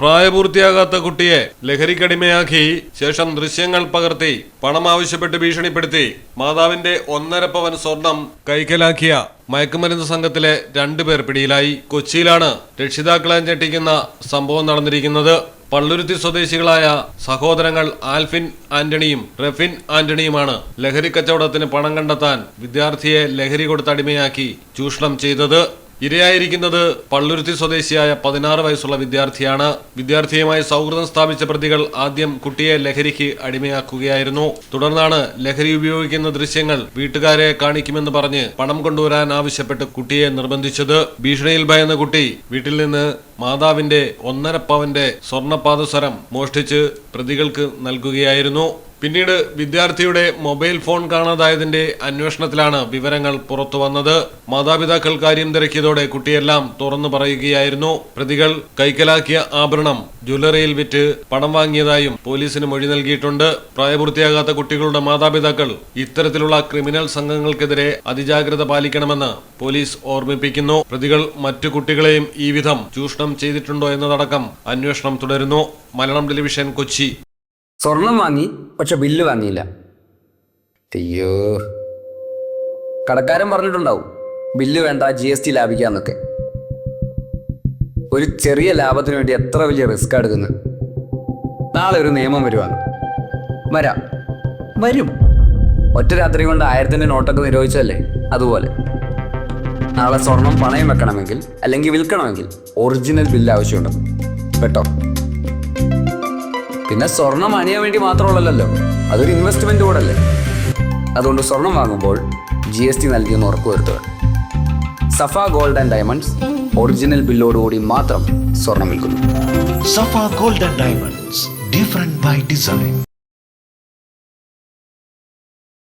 പ്രായപൂർത്തിയാകാത്ത കുട്ടിയെ ലഹരിക്കടിമയാക്കി ശേഷം ദൃശ്യങ്ങൾ പകർത്തി പണം ആവശ്യപ്പെട്ട് ഭീഷണിപ്പെടുത്തി മാതാവിന്റെ ഒന്നര പവൻ സ്വർണം കൈക്കലാക്കിയ മയക്കുമരുന്ന് സംഘത്തിലെ രണ്ടുപേർ പിടിയിലായി. കൊച്ചിയിലാണ് രക്ഷിതാക്കളെ ഞെട്ടിക്കുന്ന സംഭവം നടന്നിരിക്കുന്നത്. പള്ളുരുത്തി സ്വദേശികളായ സഹോദരങ്ങൾ ആൽഫിൻ ആന്റണിയും റഫിൻ ആന്റണിയുമാണ് ലഹരി കച്ചവടത്തിന് പണം കണ്ടെത്താൻ വിദ്യാർത്ഥിയെ ലഹരി കൊടുത്ത് അടിമയാക്കി ചൂഷണം ചെയ്തത്. ഇരയായിരിക്കുന്നത് പള്ളുരുത്തി സ്വദേശിയായ പതിനാറ് വയസ്സുള്ള വിദ്യാർത്ഥിയാണ്. വിദ്യാർത്ഥിയുമായി സൗഹൃദം സ്ഥാപിച്ച പ്രതികൾ ആദ്യം കുട്ടിയെ ലഹരിക്ക് അടിമയാക്കുകയായിരുന്നു. തുടർന്നാണ് ലഹരി ഉപയോഗിക്കുന്ന ദൃശ്യങ്ങൾ വീട്ടുകാരെ കാണിക്കുമെന്ന് പറഞ്ഞ് പണം കൊണ്ടുവരാൻ ആവശ്യപ്പെട്ട് കുട്ടിയെ നിർബന്ധിച്ചത്. ഭീഷണിയിൽ ഭയന്ന കുട്ടി വീട്ടിൽ നിന്ന് മാതാവിന്റെ ഒന്നര പവന്റെ സ്വർണപാദസരം മോഷ്ടിച്ച് പ്രതികൾക്ക് നൽകുകയായിരുന്നു. പിന്നീട് വിദ്യാർത്ഥിയുടെ മൊബൈൽ ഫോൺ കാണാതായതിന്റെ അന്വേഷണത്തിലാണ് വിവരങ്ങൾ പുറത്തു വന്നത്. മാതാപിതാക്കൾ കാര്യം തിരക്കിയതോടെ കുട്ടിയെല്ലാം തുറന്നു പറയുകയായിരുന്നു. പ്രതികൾ കൈക്കലാക്കിയ ആഭരണം ജ്വല്ലറിയിൽ വിറ്റ് പണം വാങ്ങിയതായും പോലീസിന് മൊഴി നൽകിയിട്ടുണ്ട്. പ്രായപൂർത്തിയാകാത്ത കുട്ടികളുടെ മാതാപിതാക്കൾ ഇത്തരത്തിലുള്ള ക്രിമിനൽ സംഘങ്ങൾക്കെതിരെ അതിജാഗ്രത പാലിക്കണമെന്ന് പോലീസ് ഓർമ്മിപ്പിക്കുന്നു. പ്രതികൾ മറ്റു കുട്ടികളെയും ഈ വിധം ചൂഷണം ചെയ്തിട്ടുണ്ടോ എന്നതടക്കം അന്വേഷണം തുടരുന്നു. മലയാളം ടെലിവിഷൻ കൊച്ചി. സ്വർണം വാങ്ങി പക്ഷെ ബില്ല് വാങ്ങിയില്ല. അയ്യോ. കടക്കാരൻ പറഞ്ഞിട്ടുണ്ടാവും ബില്ല് വേണ്ട ജി എസ് ടി ലാഭിക്കാന്നൊക്കെ. ഒരു ചെറിയ ലാഭത്തിന് വേണ്ടി എത്ര വലിയ റിസ്ക് എടുക്കുന്നു. നാളെ ഒരു നിയമം വരുവാണ്. വരാം. വരും. ഒറ്റ രാത്രി കൊണ്ട് ആയിരത്തിന്റെ നോട്ടൊക്കെ നിരോധിച്ചതല്ലേ? അതുപോലെ. നാളെ സ്വർണം പണയം വെക്കണമെങ്കിൽ അല്ലെങ്കിൽ വിൽക്കണമെങ്കിൽ ഒറിജിനൽ ബില്ല് ആവശ്യമുണ്ട്. കേട്ടോ? പിന്നെ സ്വർണം അണിയാൻ വേണ്ടി മാത്രമുള്ളല്ലോ അതൊരു ഇൻവെസ്റ്റ്മെന്റ് കൂടെ അല്ലേ? അതുകൊണ്ട് സ്വർണം വാങ്ങുമ്പോൾ ജി എസ് ടി നൽകിയെന്ന് ഉറപ്പുവരുത്തുക Safa gold and diamonds original ബില്ലോടുകൂടി മാത്രം സ്വർണം വിൽക്കുന്നു. Safa gold and diamonds different by design.